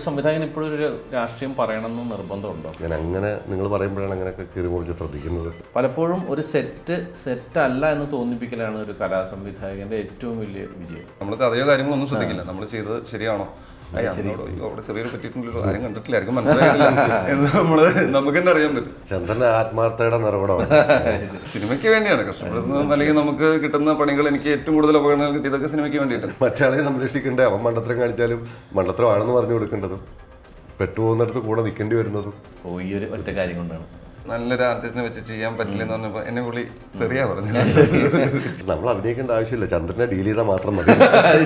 ഒരു സംവിധായകൻ ഇപ്പോഴും ഒരു രാഷ്ട്രീയം പറയണമെന്ന് നിർബന്ധമുണ്ടോ? ഞാൻ അങ്ങനെ നിങ്ങൾ പറയുമ്പോഴാണ് അങ്ങനെയൊക്കെ കീറി മുറിച്ച് ശ്രദ്ധിക്കുന്നത്. പലപ്പോഴും ഒരു സെറ്റ് സെറ്റ് അല്ല എന്ന് തോന്നിപ്പിക്കലാണ് ഒരു കലാസംവിധായകന്റെ ഏറ്റവും വലിയ വിജയം. നമ്മൾ കഥയോ കാര്യങ്ങളോ ഒന്നും ശ്രദ്ധിക്കില്ല നമ്മൾ ചെയ്തത് ശരിയാണോ? അവിടെ ചെറിയൊരു കാര്യം മനസ്സിലായിട്ടില്ല. എന്ന് നമ്മൾ നമുക്ക് തന്നെ അറിയാൻ പറ്റും. ചന്ദ്രന്റെ ആത്മാർത്ഥയുടെ നിറവിടമാണ്. സിനിമയ്ക്ക് വേണ്ടിയാണ്. കഷ്ടപ്പെടുന്നതും അല്ലെങ്കിൽ നമുക്ക് കിട്ടുന്ന പണികൾ എനിക്ക് ഏറ്റവും കൂടുതൽ ഉപകരണങ്ങൾ കിട്ടിയതൊക്കെ സിനിമയ്ക്ക് വേണ്ടിയിട്ടാണ്. മറ്റാളെ സംരക്ഷിക്കണ്ടേ അവൻ മണ്ടത്തരം കാണിച്ചാലും മണ്ടത്തരമാണെന്ന് പറഞ്ഞു കൊടുക്കേണ്ടതും. പെട്ടുപോകുന്നിടത്ത് കൂടെ നിൽക്കേണ്ടി വരുന്നതും. ഓ ഈ ഒരു ഒറ്റ കാര്യം കൊണ്ടാണ്. നല്ലൊരു ആർട്ടിസ്റ്റിനെ വെച്ച് ചെയ്യാൻ പറ്റില്ല എന്ന് പറഞ്ഞപ്പോൾ എന്നെ പുള്ളി തെറിയാ പറഞ്ഞു നമ്മൾ അഭിനയിക്കേണ്ട ആവശ്യമില്ല. ചന്ദ്രനെ ഡീൽ ചെയ്താൽ മാത്രം മതി.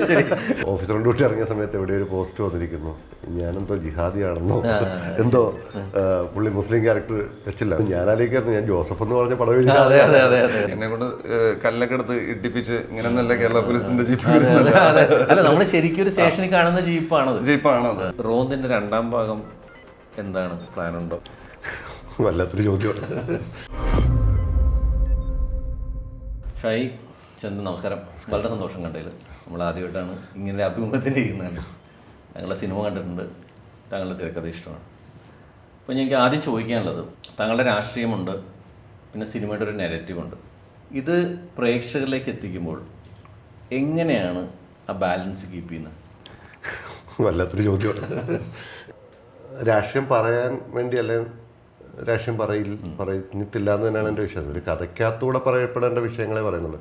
ശരി. ഓഫീസർ ഡ്യൂട്ടി ഇറങ്ങിയ സമയത്ത് എവിടെ ഒരു പോസ്റ്റ് വന്നിരിക്കുന്നു. ഞാനെന്തോ ജിഹാദിയാണെന്നോ എന്തോ പുള്ളി മുസ്ലിം ക്യാരക്ടർ വെച്ചില്ല. ഞാനാലേക്കായിരുന്നു ഞാൻ ജോസഫ് എന്ന് പറഞ്ഞ പടം എഴുതി അതെ അതെ അതെ അതെ. എന്നെ കൊണ്ട് കല്ലൊക്കെ എടുത്ത് ഇടിപ്പിച്ച് ഇങ്ങനെ നല്ല കേരള പോലീസിന്റെ ജീപ്പ്. അല്ല നമ്മൾ ശരിക്കും ഒരു സ്റ്റേഷനിൽ കാണുന്ന ജീപ്പാണത്. ജീപ്പാണ് അത് റോന്തിന്റെ രണ്ടാം ഭാഗം എന്താണ്? പ്ലാൻ ഉണ്ടോ വല്ലാത്തൊരു ചോദ്യമാണ്. ഷായി ചന്ദ് നമസ്കാരം. വളരെ സന്തോഷം കണ്ടതിൽ. നമ്മൾ ആദ്യമായിട്ടാണ് ഇങ്ങനെ ഒരു അഭിമുഖത്തിന് ഇരിക്കുന്നത്. ഞങ്ങളുടെ സിനിമ കണ്ടിട്ടുണ്ട്. താങ്കളുടെ തിരക്കഥ ഇഷ്ടമാണ്. അപ്പോൾ എനിക്ക് ആദ്യം ചോദിക്കാനുള്ളത് താങ്കളുടെ രാഷ്ട്രീയമുണ്ട് പിന്നെ സിനിമയുടെ ഒരു നെഗറ്റീവുണ്ട്. ഇത് പ്രേക്ഷകരിലേക്ക് എത്തിക്കുമ്പോൾ എങ്ങനെയാണ് ആ ബാലൻസ് കീപ്പ് ചെയ്യുന്നത്? വല്ലാത്തൊരു ചോദ്യമാണ്. രാഷ്ട്രീയം പറയാൻ വേണ്ടിയല്ലേ രാഷ്ട്രീയം പറയിൽ പറഞ്ഞിട്ടില്ല എന്ന് തന്നെയാണ് എന്റെ വിശ്വാസം. ഒരു കഥയ്ക്കകത്തൂടെ പറയപ്പെടേണ്ട വിഷയങ്ങളെ പറയുന്നുള്ളൂ.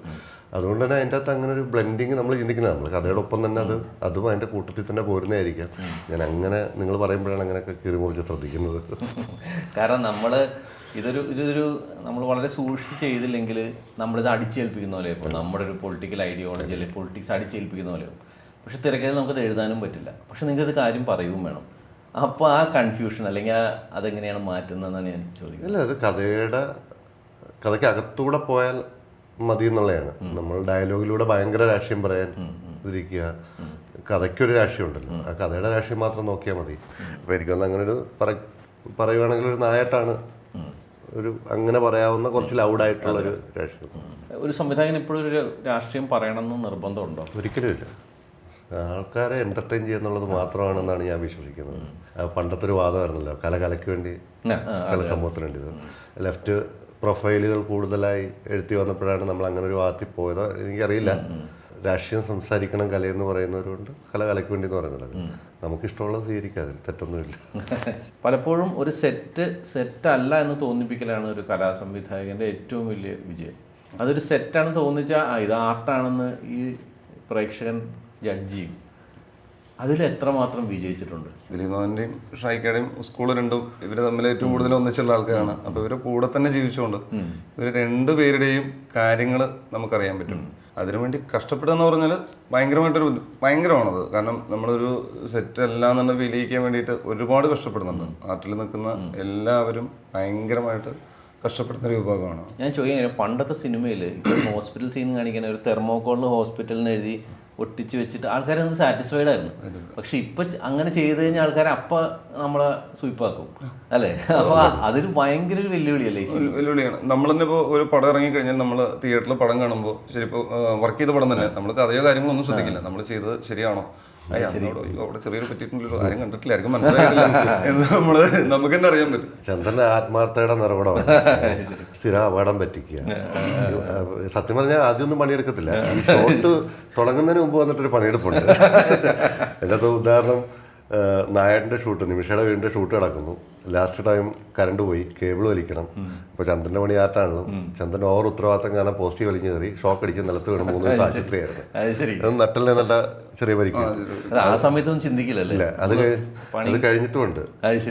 അതുകൊണ്ട് തന്നെ അതിന്റെ അകത്ത് അങ്ങനെ ഒരു ബ്ലെൻഡിങ് നമ്മൾ ചിന്തിക്കുന്നത് നമ്മൾ കഥയുടെ ഒപ്പം തന്നെ അത് അതും അതിന്റെ കൂട്ടത്തിൽ തന്നെ പോരുന്നതായിരിക്കാം. ഞാൻ അങ്ങനെ നിങ്ങൾ പറയുമ്പോഴാണ് അങ്ങനെയൊക്കെ കീറി മുറിച്ച് ശ്രദ്ധിക്കുന്നത്. കാരണം നമ്മൾ ഇതൊരു ഇതൊരു നമ്മൾ വളരെ സൂക്ഷിച്ച് ചെയ്തില്ലെങ്കിൽ നമ്മളിത് അടിച്ചേൽപ്പിക്കുന്ന പോലെ ഇപ്പോൾ നമ്മുടെ ഒരു പൊളിറ്റിക്കൽ ഐഡിയോളജി അല്ലെങ്കിൽ പൊളിറ്റിക്സ് അടിച്ചേൽപ്പിക്കുന്ന പോലെ പക്ഷെ തിരക്കഥയിൽ നമുക്കത് എഴുതാനും പറ്റില്ല. പക്ഷെ നിങ്ങൾക്കത് കാര്യം പറയുകയും വേണം. അപ്പോൾ ആ കൺഫ്യൂഷൻ അല്ലെങ്കിൽ ആ അതെങ്ങനെയാണ് മാറ്റുന്നതെന്നാണ് ഞാൻ ചോദിക്കുന്നത്. അല്ല അത് കഥയുടെ കഥയ്ക്ക് അകത്തൂടെ പോയാൽ മതി എന്നുള്ളതാണ്. നമ്മൾ ഡയലോഗിലൂടെ ഭയങ്കര രാഷ്ട്രീയം പറയാൻ ഇരിക്കുക. കഥയ്ക്കൊരു രാഷ്ട്രീയം ഉണ്ടല്ലോ. ആ കഥയുടെ രാഷ്ട്രീയം മാത്രം നോക്കിയാൽ മതി. അപ്പോൾ എനിക്കൊന്ന് അങ്ങനെ ഒരു പറ പറയുവാണെങ്കിൽ ഒരു നായാട്ടാണ് ഒരു അങ്ങനെ പറയാവുന്ന കുറച്ച് ലൗഡായിട്ടുള്ള ഒരു രാഷ്ട്രീയം. ഒരു സംവിധായകൻ ഇപ്പോഴും ഒരു രാഷ്ട്രീയം പറയണമെന്ന് നിർബന്ധമുണ്ടോ? ഒരിക്കലും ഇല്ല. ആൾക്കാരെ എന്റർടൈൻ ചെയ്യുന്നുള്ളത് മാത്രമാണെന്നാണ് ഞാൻ വിശ്വസിക്കുന്നത്. പണ്ടത്തെ ഒരു വാദമായിരുന്നല്ലോ കല കലയ്ക്ക് വേണ്ടി കല സമൂഹത്തിന് വേണ്ടി. ലെഫ്റ്റ് പ്രൊഫൈലുകൾ കൂടുതലായി എഴുത്തി വന്നപ്പോഴാണ് നമ്മൾ അങ്ങനെ ഒരു വാദത്തിൽ പോയത്. എനിക്കറിയില്ല. രാഷ്ട്രീയം സംസാരിക്കണം കലയെന്ന് പറയുന്നവരുണ്ട്. കല കലയ്ക്ക് വേണ്ടി എന്ന് പറയുന്നത്. നമുക്കിഷ്ടമുള്ളത് സ്വീകരിക്കാം അതിൽ തെറ്റൊന്നുമില്ല. പലപ്പോഴും ഒരു സെറ്റ് സെറ്റ് അല്ല എന്ന് തോന്നിപ്പിക്കലാണ് ഒരു കലാ കലാസംവിധായകന്റെ ഏറ്റവും വലിയ വിജയം. അതൊരു സെറ്റാണ് തോന്നിച്ചാൽ ഇത് ആർട്ടാണെന്ന് ഈ പ്രേക്ഷകൻ ജഡ്ജ് ചെയ്യും അതിൽ എത്രമാത്രം വിജയിച്ചിട്ടുണ്ട്? ദിലീപാന്റെയും ഷായിക്കയുടെയും സ്കൂൾ രണ്ടും ഇവർ തമ്മിൽ ഏറ്റവും കൂടുതൽ ഒന്നിച്ചുള്ള ആൾക്കാരാണ്. അപ്പൊ ഇവരെ കൂടെ തന്നെ ജീവിച്ചുകൊണ്ട് ഇവർ രണ്ടുപേരുടെയും കാര്യങ്ങൾ നമുക്കറിയാൻ പറ്റും. അതിനുവേണ്ടി കഷ്ടപ്പെടുക എന്ന് പറഞ്ഞാൽ ഭയങ്കരമായിട്ടൊരു ഭയങ്കരമാണത്. കാരണം നമ്മളൊരു സെറ്റ് അല്ല എന്നുള്ള വിലയിക്കാൻ വേണ്ടിയിട്ട് ഒരുപാട് കഷ്ടപ്പെടുന്നുണ്ട്. നാട്ടിൽ നിൽക്കുന്ന എല്ലാവരും ഭയങ്കരമായിട്ട് കഷ്ടപ്പെടുന്ന ഒരു വിഭാഗമാണ്. ഞാൻ ചോദിക്കാൻ പണ്ടത്തെ സിനിമയിൽ ഹോസ്പിറ്റൽ സീൻ കാണിക്കുന്ന ഒരു തെർമോക്കോളിൽ ഹോസ്പിറ്റലിന് എഴുതി ഒട്ടിച്ച് വെച്ചിട്ട് ആൾക്കാരൊന്ന് സാറ്റിസ്ഫൈഡ് ആയിരുന്നു. പക്ഷെ ഇപ്പൊ അങ്ങനെ ചെയ്ത് കഴിഞ്ഞാൽ ആൾക്കാർ അപ്പ നമ്മളെ സ്വീപ്പാക്കും അല്ലേ? അപ്പൊ അതൊരു ഭയങ്കര ഒരു വെല്ലുവിളിയല്ലേ വെല്ലുവിളിയാണ്. നമ്മൾ തന്നെ ഇപ്പോൾ ഒരു പടം ഇറങ്ങി കഴിഞ്ഞാൽ നമ്മൾ തിയേറ്ററിൽ പടം കാണുമ്പോൾ ശരി ഇപ്പോൾ വർക്ക് ചെയ്ത പടം തന്നെ. നമ്മൾ കഥയോ കാര്യങ്ങളോ ഒന്നും ശ്രദ്ധിക്കില്ല നമ്മൾ ചെയ്തത് ശരിയാണോ? അവിടെ ചെറിയൊരു ആരും എന്ന് നമ്മൾ നമുക്ക് തന്നെ അറിയാൻ പറ്റും. ചന്ദ്രന്റെ ആത്മാർത്ഥയുടെ നിറവിടമാണ് സ്ഥിരം അപകടം പറ്റിക്കുക. സത്യം പറഞ്ഞാൽ ആദ്യമൊന്നും പണിയെടുക്കത്തില്ല. ഷോട്ട് തുടങ്ങുന്നതിന് മുമ്പ് വന്നിട്ടൊരു പണിയെടുപ്പുണ്ട്. എന്റെ അത് ഉദാഹരണം ആ, ഷൂട്ട് നിമിഷയുടെ വീടിന്റെ ഷൂട്ട് നടക്കുന്നു. ലാസ്റ്റ് ടൈം കറണ്ട് പോയി കേബിൾ വലിക്കണം. അപ്പോൾ ചന്ദ്രന്റെ പണി ആറ്റാണല്ലോ ചന്ദ്രൻ ഓവർ ഉത്തരവാദിത്തം കാരണം പോസിറ്റീവ് വലിഞ്ഞു കയറി. ഷോക്ക് അടിച്ച് നിലത്ത് വീണ് മൂന്ന് ദിവസം ആശുപത്രിയായിരുന്നു. നട്ടലിനെ നട്ട ചെറിയ പരിക്കും. അത് ആ സമയത്തൊന്നും ചിന്തിക്കില്ലല്ലേ ഇല്ല അത് അത് കഴിഞ്ഞിട്ടുമുണ്ട്.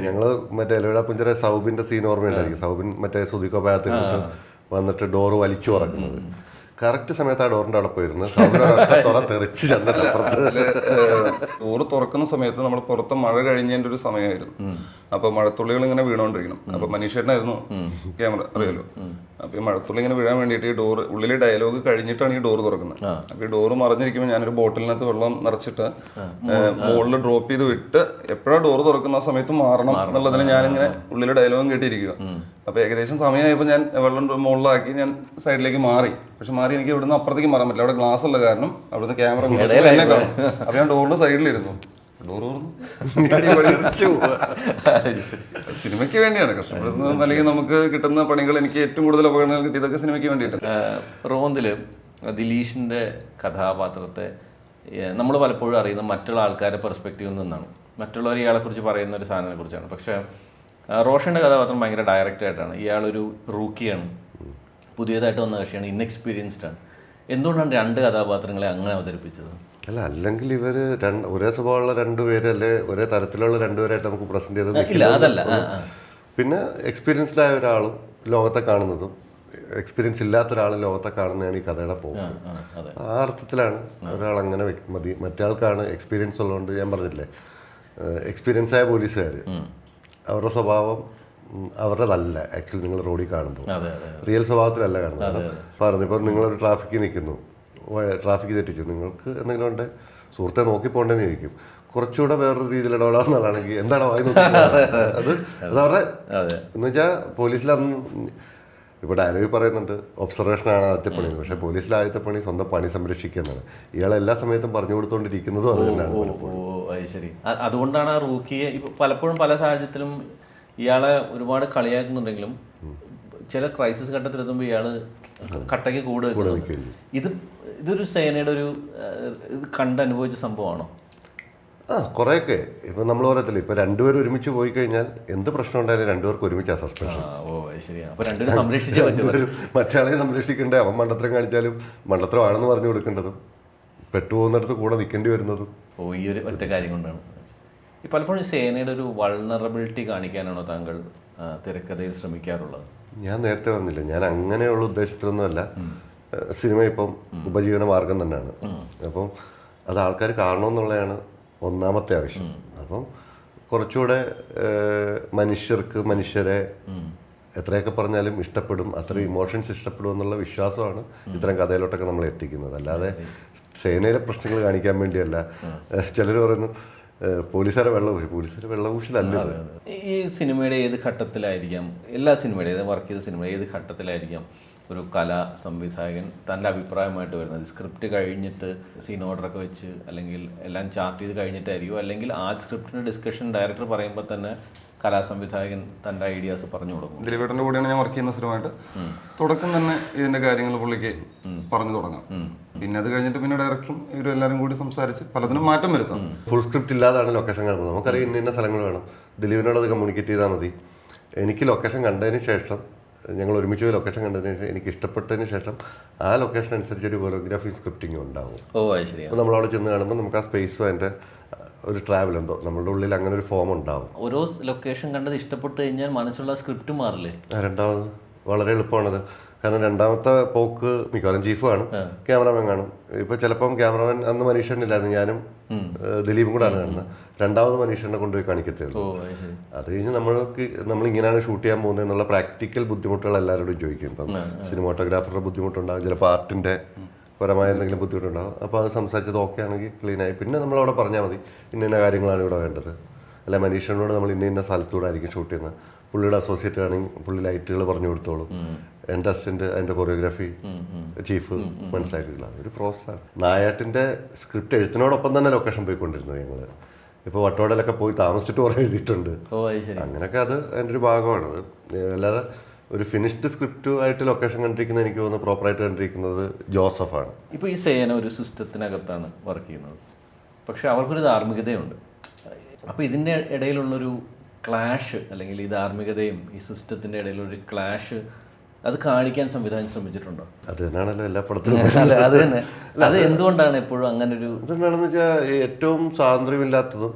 ഞങ്ങൾ മറ്റേ എലവിട പുഞ്ചര സൗബിന്റെ സീൻ ഓർമ്മയുണ്ടായിരിക്കും. സൗബിൻ മറ്റേ സുധിക്കോ ഭാഗത്ത് വന്നിട്ട് ഡോറ് വലിച്ചു തുറക്കുന്നത് കറക്റ്റ് സമയത്ത് ആ ഡോറിന്റെ അവിടെ പോയിരുന്നു. സൗബിന്റെ ഒരൊറ്റ തുറ തെറിച്ച് ഡോറ് തുറക്കുന്ന സമയത്ത് നമ്മൾ പുറത്ത് മഴ കഴിഞ്ഞതിന്റെ ഒരു സമയമായിരുന്നു. അപ്പൊ മഴത്തുള്ളികൾ ഇങ്ങനെ വീണോണ്ടിരിക്കണം അപ്പൊ മനീഷേട്ടനായിരുന്നു ക്യാമറ അറിയാലോ? അപ്പൊ ഈ മഴത്തുള്ളി ഇങ്ങനെ വീഴാൻ വേണ്ടിയിട്ട് ഈ ഡോർ ഉള്ളിലെ ഡയലോഗ് കഴിഞ്ഞിട്ടാണ് ഈ ഡോർ തുറക്കുന്നത്. അപ്പൊ ഈ ഡോറ് മറിഞ്ഞിരിക്കുമ്പോൾ ഞാനൊരു ബോട്ടിലിനകത്ത് വെള്ളം നിറച്ചിട്ട് മുകളിൽ ഡ്രോപ്പ് ചെയ്ത് വിട്ട് എപ്പോഴാണ് ഡോർ തുറക്കുന്ന ആ സമയത്ത് മാറണം എന്നുള്ളതിന് ഞാനിങ്ങനെ ഉള്ളിലെ ഡയലോഗും കേട്ടിരിക്കുക അപ്പൊ ഏകദേശം സമയമായപ്പോൾ ഞാൻ വെള്ളം മുകളിലാക്കി ഞാൻ സൈഡിലേക്ക് മാറി. പക്ഷെ മാറി എനിക്ക് ഇവിടുന്ന് അപ്പുറത്തേക്ക് മാറാൻ പറ്റില്ല. അവിടെ ഗ്ലാസ് ഉള്ള കാരണം അവിടുന്ന് ക്യാമറ അപ്പൊ ഞാൻ ഡോറിന്റെ സൈഡിലിരുന്നു ഡോർ സിനിമയ്ക്ക് വേണ്ടിയാണ്. കഷ്ടപ്പെടുന്നത് അല്ലെങ്കിൽ നമുക്ക് കിട്ടുന്ന പണികൾ എനിക്ക് ഏറ്റവും കൂടുതൽ ഉപകരണങ്ങൾ കിട്ടിയതൊക്കെ സിനിമയ്ക്ക് വേണ്ടിയിട്ടാണ്. റോന്തിൽ ദിലീഷിന്റെ കഥാപാത്രത്തെ നമ്മൾ പലപ്പോഴും അറിയുന്ന മറ്റുള്ള ആൾക്കാരുടെ പെർസ്പെക്റ്റീവിൽ നിന്നാണ്. മറ്റുള്ളവർ ഇയാളെക്കുറിച്ച് പറയുന്ന ഒരു സാധനത്തെ കുറിച്ചാണ്. പക്ഷേ റോഷന്റെ റോഷന്റെ കഥാപാത്രം ഭയങ്കര ഡയറക്റ്റ് ആയിട്ടാണ്. ഇയാളൊരു റൂക്കിയാണ് പുതിയതായിട്ട് വന്ന കക്ഷിയാണ്. ഇൻഎക്സ്പീരിയൻസ്ഡ് ആണ്. എന്തുകൊണ്ടാണ് രണ്ട് കഥാപാത്രങ്ങളെ അങ്ങനെ അവതരിപ്പിച്ചത്? അല്ല അല്ലെങ്കിൽ ഇവർ രണ്ട് ഒരേ സ്വഭാവമുള്ള രണ്ടുപേര് അല്ലെ ഒരേ തരത്തിലുള്ള രണ്ടുപേരായിട്ട് നമുക്ക് പ്രസന്റ് ചെയ്ത്. പിന്നെ എക്സ്പീരിയൻസ്ഡ് ആയ ഒരാളും ലോകത്തെ കാണുന്നതും എക്സ്പീരിയൻസ് ഇല്ലാത്ത ഒരാളും ലോകത്തെ കാണുന്നതാണ് ഈ കഥയുടെ പോകുന്നത് ആ, അർത്ഥത്തിലാണ് ഒരാൾ അങ്ങനെ മതി മറ്റാൾക്കാണ് എക്സ്പീരിയൻസ് ഉള്ളതുകൊണ്ട് ഞാൻ പറഞ്ഞില്ലേ എക്സ്പീരിയൻസ് ആയ പോലീസുകാർ അവരുടെ സ്വഭാവം അവരുടേതല്ല ആക്ച്വലി നിങ്ങൾ റോഡിൽ കാണുമ്പോൾ. റിയൽ സ്വഭാവത്തിലല്ല കാണുന്നത്. പറഞ്ഞു ഇപ്പം നിങ്ങളൊരു ട്രാഫിക്കിൽ നിൽക്കുന്നു. ട്രാഫിക് തെറ്റിച്ചു നിങ്ങൾക്ക് എന്തെങ്കിലും ഉണ്ട് സുഹൃത്തെ നോക്കി പോകേണ്ടെന്ന് ചോദിക്കും കുറച്ചുകൂടെ വേറൊരു രീതിയിൽ ഇടപെടാവുന്നതാണെങ്കിൽ എന്താണ് വായി നോക്കുന്നത്? അത് അതവരുടെ അതെ എന്ന് വെച്ചാൽ പോലീസിൽ അന്ന് ഇപ്പോൾ ഡയലോഗിൽ പറയുന്നുണ്ട് ഒബ്സർവേഷനാണ് ആദ്യത്തെ പണി. പക്ഷേ പോലീസിൽ ആദ്യത്തെ പണി സ്വന്തം പണി സംരക്ഷിക്കുന്നതാണ്. ഇയാൾ എല്ലാ സമയത്തും പറഞ്ഞു കൊടുത്തുകൊണ്ടിരിക്കുന്നതും അത് തന്നെയാണ് ശരി അതുകൊണ്ടാണ് ആ റൂക്കിയെ പലപ്പോഴും പല സാഹചര്യത്തിലും ഇയാളെ ഒരുപാട് കളിയാക്കുന്നുണ്ടെങ്കിലും ചില ക്രൈസിസ് ഘട്ടത്തിലെത്തുമ്പോൾ ഇയാൾ കട്ടയ്ക്ക് കൂടുതൽ. ഇത് ഇതൊരു സേനയുടെ ഒരു ഇത് കണ്ടനുഭവിച്ച സംഭവമാണോ? ആ കുറേയൊക്കെ. ഇപ്പം നമ്മൾ പറയത്തില്ല ഇപ്പം രണ്ടുപേരും ഒരുമിച്ച് പോയി കഴിഞ്ഞാൽ എന്ത് പ്രശ്നം ഉണ്ടായാലും രണ്ടുപേർക്ക് ഒരുമിച്ച് സസ്പെൻഷൻ ഓ ശരിയാണ് സംരക്ഷിച്ചേ പറ്റൂ മറ്റയാളെ സംരക്ഷിക്കണ്ടേ? അവൻ മണ്ടത്തരം കാണിച്ചാലും മണ്ടത്തരമാണെന്ന് പറഞ്ഞു കൊടുക്കേണ്ടതും പെട്ടുപോകുന്നിടത്ത് കൂടെ നിൽക്കേണ്ടി വരുന്നതും. ഓ ഈ ഒരു ഒറ്റ കാര്യം കൊണ്ടാണ്. ഈ പലപ്പോഴും സേനയുടെ ഒരു വൾണറബിലിറ്റി കാണിക്കാനാണോ താങ്കൾ തിരക്കഥയിൽ ശ്രമിക്കാറുള്ളത്? ഞാൻ നേരത്തെ പറഞ്ഞില്ല ഞാൻ അങ്ങനെയുള്ള ഉദ്ദേശത്തിലൊന്നുമല്ല സിനിമ ഇപ്പം ഉപജീവന മാർഗം തന്നെയാണ്. അപ്പം അത് ആൾക്കാർ കാണണമെന്നുള്ളതാണ് ഒന്നാമത്തെ ആവശ്യം. അപ്പം കുറച്ചുകൂടെ മനുഷ്യർക്ക് മനുഷ്യരെ എത്രയൊക്കെ പറഞ്ഞാലും ഇഷ്ടപ്പെടും അത്ര ഇമോഷൻസ് ഇഷ്ടപ്പെടും എന്നുള്ള വിശ്വാസമാണ് ഇത്തരം കഥയിലോട്ടൊക്കെ നമ്മൾ എത്തിക്കുന്നത്. അല്ലാതെ സേനയിലെ പ്രശ്നങ്ങൾ കാണിക്കാൻ വേണ്ടിയല്ല. ചിലർ പറയുന്നു പോലീസുകാരെ വെള്ളപൂശി പോലീസുകാരെ വെള്ളപൂശിലല്ല. ഈ- സിനിമയുടെ ഏത് ഘട്ടത്തിലായിരിക്കാം? എല്ലാ സിനിമയുടെ വർക്ക് ചെയ്ത സിനിമ ഏത് ഘട്ടത്തിലായിരിക്കാം? ഒരു കലാ സംവിധായകൻ തന്റെ അഭിപ്രായമായിട്ട് വരുന്നത്. സ്ക്രിപ്റ്റ് കഴിഞ്ഞിട്ട് സീൻ ഓർഡറൊക്കെ വെച്ച് അല്ലെങ്കിൽ എല്ലാം ചാർട്ട് ചെയ്ത് കഴിഞ്ഞിട്ടായിരിക്കും. അല്ലെങ്കിൽ ആ സ്ക്രിപ്റ്റിന്റെ ഡിസ്കഷൻ ഡയറക്ടർ പറയുമ്പോൾ തന്നെ കലാ സംവിധായകൻ തന്റെ ഐഡിയാസ് പറഞ്ഞു കൊടുക്കും. ദിലീപേട്ടന്റെ കൂടെയാണ് ഞാൻ വർക്ക് ചെയ്യുന്ന സ്ഥിരമായിട്ട്. തുടക്കം തന്നെ ഇതിന്റെ കാര്യങ്ങൾ പുള്ളിക്ക് പറഞ്ഞു തുടങ്ങാം. പിന്നെ അത് കഴിഞ്ഞിട്ട് പിന്നെ ഡയറക്ടറും ഇവരും എല്ലാവരും കൂടി സംസാരിച്ച് പലതിനും മാറ്റം വരുത്തും. ഫുൾ സ്ക്രിപ്റ്റ് ഇല്ലാതാണ് ലൊക്കേഷൻ കാണുന്നത്. നമുക്കറിയാം ഇന്ന ഇന്ന സ്ഥലങ്ങൾ വേണം. ദിലീപിനോട് അത് കമ്മ്യൂണിക്കേറ്റ് ചെയ്താൽ മതി. എനിക്ക് ലൊക്കേഷൻ കണ്ടതിന് ശേഷം ഞങ്ങൾ ഒരുമിച്ച് ലൊക്കേഷൻ കണ്ടതിന് ശേഷം എനിക്ക് ഇഷ്ടപ്പെട്ടതിന് ശേഷം ആ ലൊക്കേഷൻ അനുസരിച്ച് ഒരു കൊറിയോഗ്രാഫി സ്ക്രിപ്റ്റിംഗ് ഉണ്ടാവും. ഓ ശരി അപ്പോൾ നമ്മളവിടെ ചെന്ന് കാണുമ്പോൾ നമുക്ക് ആ സ്പേസും അതിന്റെ ഒരു ട്രാവൽ എന്തോ നമ്മുടെ ഉള്ളിൽ അങ്ങനെ ഒരു ഫോം ഉണ്ടാവും. ഓരോ ലൊക്കേഷൻ കണ്ടത് ഇഷ്ടപ്പെട്ട് കഴിഞ്ഞാൽ മനസ്സുള്ള സ്ക്രിപ്റ്റ് മാറില്ലേ? രണ്ടാമത് വളരെ എളുപ്പമാണത്. കാരണം രണ്ടാമത്തെ പോക്ക് മിക്കവാറും ചീഫ് കാണും ക്യാമറാമാൻ കാണും. ഇപ്പൊ ചിലപ്പം ക്യാമറാമാൻ അന്ന് മനീഷനില്ലായിരുന്നു ഞാനും ദിലീപും കൂടാണ് കാണുന്നത്. രണ്ടാമത് മനീഷനെ കൊണ്ടുപോയി കാണിക്കത്തേ ഉള്ളൂ ഓ അത് കഴിഞ്ഞ് നമ്മൾക്ക് നമ്മൾ ഇങ്ങനെയാണ് ഷൂട്ട് ചെയ്യാൻ പോകുന്നത് എന്നുള്ള പ്രാക്ടിക്കൽ ബുദ്ധിമുട്ടുകൾ എല്ലാവരോടും ചോദിക്കും. ഇപ്പം സിനിമാട്ടോഗ്രാഫറുടെ ബുദ്ധിമുട്ടുണ്ടാകും ചിലപ്പോൾ ആർട്ടിന്റെ പരമായ എന്തെങ്കിലും ബുദ്ധിമുട്ടുണ്ടാകും അപ്പോൾ അത് സംസാരിച്ചത് ഓക്കെ ആണെങ്കിൽ ക്ലീൻ ആയി പിന്നെ നമ്മൾ അവിടെ പറഞ്ഞാൽ മതി ഇന്ന ഇന്ന കാര്യങ്ങളാണ് ഇവിടെ വേണ്ടത്. അല്ല മനീഷനോട് നമ്മൾ ഇന്ന ഇന്ന സ്ഥലത്തൂടെ ആയിരിക്കും ഷൂട്ട് ചെയ്യുന്നത്. പുള്ളിയുടെ അസോസിയേറ്റ് ആണെങ്കിൽ പുള്ളി ലൈറ്റുകൾ പറഞ്ഞു കൊടുത്തോളും. എന്റെ അസിസ്റ്റന്റ് അതിന്റെ കൊറിയോഗ്രാഫി ചീഫ് മനസ്സിലാക്കിയിട്ടില്ല ഒരു പ്രോസസ്സാണ് നായാട്ടിന്റെ സ്ക്രിപ്റ്റ് എഴുത്തിനോടൊപ്പം തന്നെ ലൊക്കേഷൻ പോയിക്കൊണ്ടിരുന്നു ഞങ്ങൾ ഇപ്പോൾ വട്ടോടലൊക്കെ പോയി താമസിച്ചിട്ട് കുറേ എഴുതിയിട്ടുണ്ട്. അങ്ങനെയൊക്കെ അത് അതിന്റെ ഒരു ഭാഗമാണ്. അല്ലാതെ ഒരു ഫിനിഷ്ഡ് സ്ക്രിപ്റ്റ് ആയിട്ട് ലൊക്കേഷൻ കണ്ടിരിക്കുന്ന എനിക്ക് തോന്നുന്നു പ്രോപ്പറായിട്ട് കണ്ടിരിക്കുന്നത് ജോസഫാണ്. ഇപ്പോൾ ഈ സേന ഒരു സിസ്റ്റത്തിനകത്താണ് വർക്ക് ചെയ്യുന്നത്. പക്ഷെ അവർക്കൊരു ധാർമ്മികതയുണ്ട്. അപ്പോൾ ഇതിന്റെ ഇടയിലുള്ളൊരു ക്ലാഷ് അല്ലെങ്കിൽ ഈ ധാർമ്മികതയും ഈ സിസ്റ്റത്തിന്റെ ഇടയിലൊരു ക്ലാഷ് അത് കാണിക്കാൻ സംവിധാനം ശ്രമിച്ചിട്ടുണ്ടോ? അത് തന്നെയാണല്ലോ എല്ലാ പടത്തിലും. അത് തന്നെ. അത് എന്തുകൊണ്ടാണ് എപ്പോഴും അങ്ങനെ ഒരു അതെന്താണെന്ന് വെച്ചാൽ ഏറ്റവും സ്വാതന്ത്ര്യമില്ലാത്തതും